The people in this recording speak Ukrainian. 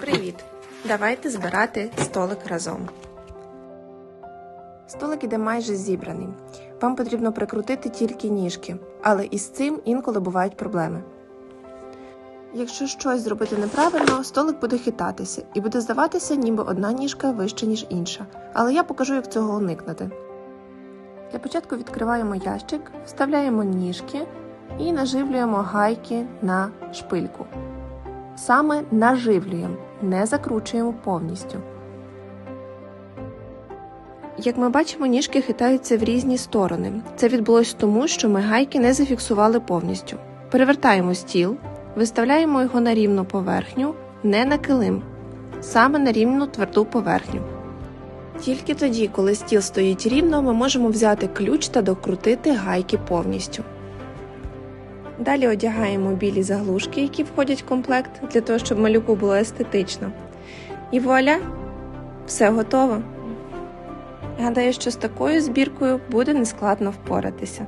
Привіт! Давайте збирати столик разом. Столик іде майже зібраний. Вам потрібно прикрутити тільки ніжки, але із цим інколи бувають проблеми. Якщо щось зробити неправильно, столик буде хитатися і буде здаватися, ніби одна ніжка вища, ніж інша. Але я покажу, як цього уникнути. Для початку відкриваємо ящик, вставляємо ніжки і наживлюємо гайки на шпильку. Саме наживлюємо, не закручуємо повністю. Як ми бачимо, ніжки хитаються в різні сторони. Це відбулось тому, що ми гайки не зафіксували повністю. Перевертаємо стіл, виставляємо його на рівну поверхню, не на килим, саме на рівну тверду поверхню. Тільки тоді, коли стіл стоїть рівно, ми можемо взяти ключ та докрутити гайки повністю. Далі одягаємо білі заглушки, які входять в комплект, для того, щоб малюку було естетично. І вуаля, все готово. Гадаю, що з такою збіркою буде нескладно впоратися.